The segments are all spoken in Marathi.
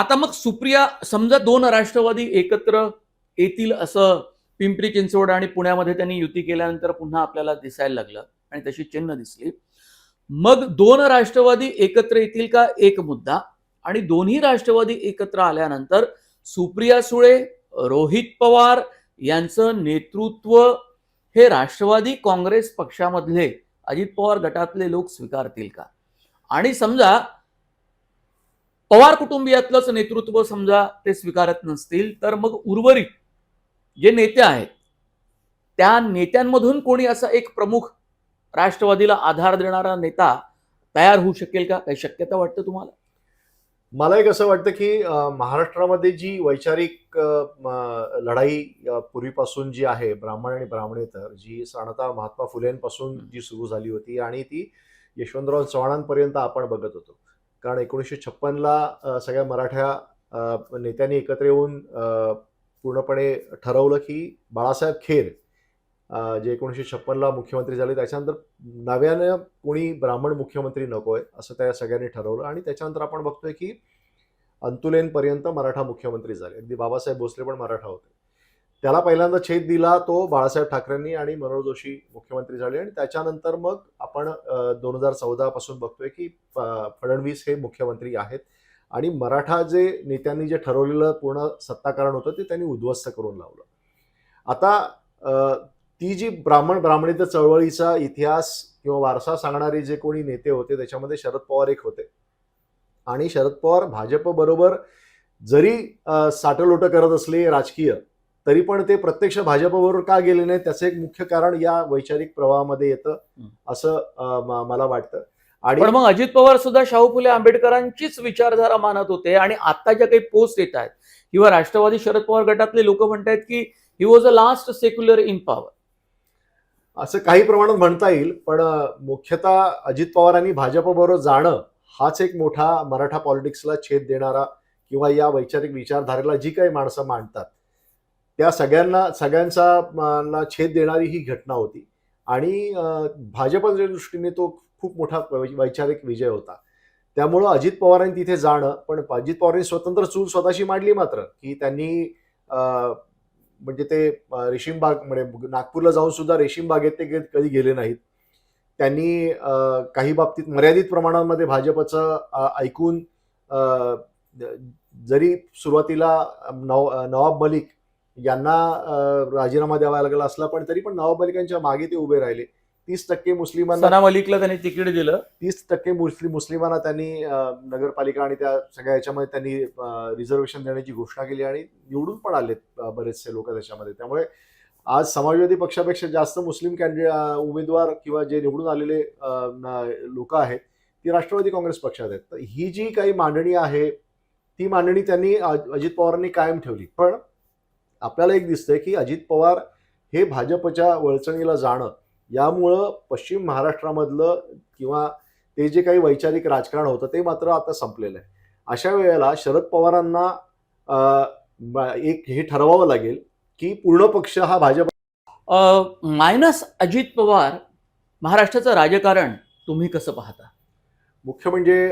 आता मग सुप्रिया समजा दोन राष्ट्रवादी एकत्र येतील असं पिंपरी चिंचवड आणि पुण्यामध्ये त्यांनी युती केल्यानंतर पुन्हा आपल्याला दिसायला लागलं आणि तशी चिन्ह दिसली. मग दोन राष्ट्रवादी एकत्र येतील का? एक मुद्दा. आणि दोन्ही राष्ट्रवादी एकत्र आल्यानंतर सुप्रिया सुळे रोहित पवार यांचं नेतृत्व हे राष्ट्रवादी काँग्रेस पक्षामधले अजित पवार गटातले लोक स्वीकारतील का? आणि समजा पवार कुटुंबियातलंच नेतृत्व समजा ते स्वीकारत नसतील तर मग उर्वरित जे नेते आहेत त्या नेत्यांमधून कोणी असा एक प्रमुख राष्ट्रवादीला आधार देणारा नेता तयार होऊ शकेल का? काही शक्यता वाटतं तुम्हाला? मला एक असं वाटतं की महाराष्ट्रामध्ये जी वैचारिक लढाई पूर्वीपासून जी आहे ब्राह्मण आणि ब्राह्मणेतर जी साधारणतः महात्मा फुलेंपासून जी सुरू झाली होती आणि ती यशवंतराव चव्हाणांपर्यंत आपण बघत होतो. कारण एकोणीसशे छप्पनला सगळ्या मराठ्या नेत्यांनी एकत्र येऊन पूर्णपणे ठरवलं की बाळासाहेब खेर जे एकोणीसशे छप्पनला मुख्यमंत्री झाले त्याच्यानंतर नव्यानं कोणी ब्राह्मण मुख्यमंत्री नको आहे असं त्या सगळ्यांनी ठरवलं. आणि त्याच्यानंतर आपण बघतोय की अंतुलेनपर्यंत मराठा मुख्यमंत्री झाले. अगदी बाबासाहेब भोसले पण मराठा होते. त्याला पहिल्यांदा छेद दिला तो बाळासाहेब ठाकरेंनी आणि मनोहर जोशी मुख्यमंत्री झाले. आणि त्याच्यानंतर मग आपण दोन हजार चौदा पासून बघतोय की फडणवीस हे मुख्यमंत्री आहेत. आणि मराठा जे नेत्यांनी जे ठरवलेलं पूर्ण सत्ताकारण होतं ते त्यांनी उद्ध्वस्त करून लावलं. आता ती जी ब्राह्मण ब्राह्मणेतर चळवळीचा इतिहास किंवा वारसा सांगणारे जे कोणी नेते होते त्याच्यामध्ये शरद पवार एक होते. आणि शरद पवार भाजप बरोबर जरी अ, साटलोट करत असले राजकीय तरी पण ते प्रत्यक्ष भाजपबरोबर का गेले नाही त्याचं एक मुख्य कारण या वैचारिक प्रवाहामध्ये येतं असं मला वाटतं. आणि पण मग अजित पवार सुद्धा शाहू फुले आंबेडकरांचीच विचारधारा मानत होते आणि आता ज्या काही पोस्ट येत आहेत किंवा राष्ट्रवादी शरद पवार गटातले लोक म्हणतायत की he was a last secular in power असं काही प्रमाणात म्हणता येईल पण मुख्यतः अजित पवारांनी भाजपबरोबर जाणं हाच एक मोठा मराठा पॉलिटिक्सला छेद देणारा किंवा या वैचारिक विचारधारेला जी काही माणसं मांडतात त्या सगळ्यांना सगळ्यांचा ला छेद देणारी ही घटना होती. आणि भाजपच्या दृष्टीने तो खूप मोठा वै- वैचारिक विजय होता. त्यामुळं अजित पवारांनी तिथे जाणं पण अजित पवारांनी स्वतंत्र चूल स्वतःशी मांडली मात्र की त्यांनी म्हणजे ते रेशीमबाग म्हणजे नागपूरला जाऊन सुद्धा रेशीमबागेत ते कधी गेले नाहीत. त्यांनी काही बाबतीत मर्यादित प्रमाणामध्ये भाजपचं ऐकून जरी सुरुवातीला नव नवाब मलिक यांना राजीनामा द्यावा लागला असला पण तरी पण नवाब मलिकांच्या मागे ते उभे राहिले. तीस टक्के मुस्लिमांना सना मलिकला त्यांनी तिकीट दिलं. तीस टक्के मुस्लिम मुस्लिमांना त्यांनी नगरपालिका आणि त्या सगळ्या याच्यामध्ये त्यांनी रिझर्वेशन देण्याची घोषणा केली आणि निवडून पण आलेत बरेचसे लोक त्याच्यामध्ये. त्यामुळे आज समाजवादी पक्षापेक्षा जास्त मुस्लिम कॅन्डिडेट उमेदवार किंवा जे निवडून आलेले लोक आहेत ती राष्ट्रवादी काँग्रेस पक्षात आहेत. तर ही जी काही मांडणी आहे ती मांडणी त्यांनी अजित पवारांनी कायम ठेवली. पण आपल्याला एक दिसतंय की अजित पवार हे भाजपच्या वळचणीला जाणं यामुळं पश्चिम महाराष्ट्रामधलं किंवा ते जे काही वैचारिक राजकारण होतं ते मात्र आता संपलेलं आहे. अशा वेळेला शरद पवारांना एक हे ठरवावं लागेल की पूर्ण पक्ष हा भाजप मायनस अजित पवार महाराष्ट्राचं राजकारण तुम्ही कसं पाहता? मुख्य म्हणजे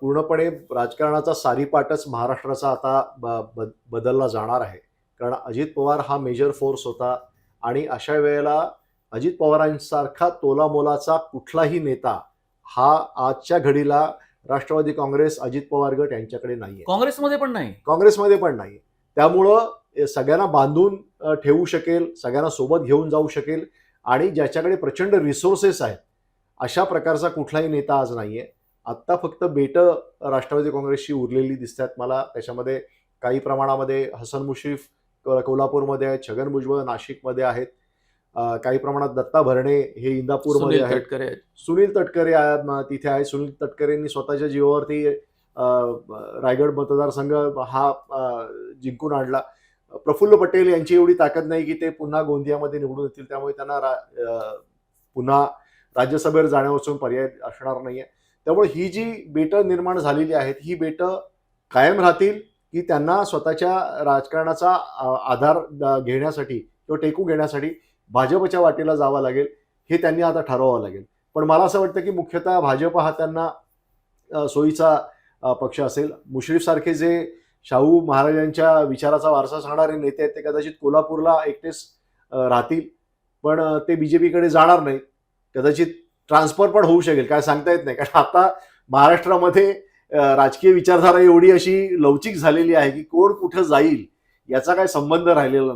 पूर्णपणे राजकारणाचा सारीपाटच महाराष्ट्राचा आता ब- ब- बदलला जाणार आहे. कारण अजित पवार हा मेजर फोर्स होता. आणि अशा वेळेला अजित पवारांसारखा तोलामोलाचा कुठलाही नेता हा आजच्या घडीला राष्ट्रवादी काँग्रेस अजित पवार गट यांच्याकडे नाहीये. काँग्रेसमध्ये पण नाही. काँग्रेसमध्ये पण नाही त्यामुळं सगळ्यांना बांधून ठेवू शकेल सगळ्यांना सोबत घेऊन जाऊ शकेल आणि ज्याच्याकडे प्रचंड रिसोर्सेस आहेत अशा प्रकारचा कुठलाही नेता आज नाहीये. आत्ता फक्त बेट राष्ट्रवादी काँग्रेसची उरलेली दिसतात मला. त्याच्यामध्ये काही प्रमाणामध्ये हसन मुश्रीफ कोल्हापूरमध्ये आहेत छगन भुजबळ नाशिकमध्ये आहेत. काही प्रमाणात दत्ता भरणे हे इंदापूरमध्ये आहेत. आहेत. सुनील तटकरे तिथे आहे सुनील तटकरेंनी स्वतःच्या जीवावरती रायगड मतदारसंघ हा जिंकून आणला. प्रफुल्ल पटेल यांची एवढी ताकद नाही की ते पुन्हा गोंदियामध्ये निवडून येतील. त्यामुळे त्यांना रा- पुन्हा राज्यसभेवर जाण्यापासून पर्याय असणार नाहीये. त्यामुळे ही जी बेटं निर्माण झालेली आहेत ही बेटं कायम राहतील? की त्यांना स्वतःच्या राजकारणाचा आधार घेण्यासाठी किंवा टेकू घेण्यासाठी भाजपच्या वाटेला जावं लागेल हे त्यांनी आता ठरवावं लागेल. पण मला असं वाटतं की मुख्यतः भाजप हा त्यांना सोयीचा पक्ष असेल. मुश्रीफसारखे जे शाहू महाराजांच्या विचाराचा वारसा सांगणारे नेते आहेत ते कदाचित कोल्हापूरला एकटेच राहतील. पण ते बी जे पीकडे जाणार नाहीत. कदाचित ट्रान्सफर पण होऊ शकेल काय सांगता येत नाही. कारण आता महाराष्ट्रामध्ये राजकीय विचारधारा एवढी अशी लवचिक झालेली आहे की कोण कुठं जाईल याचा काय संबंध राहिलेला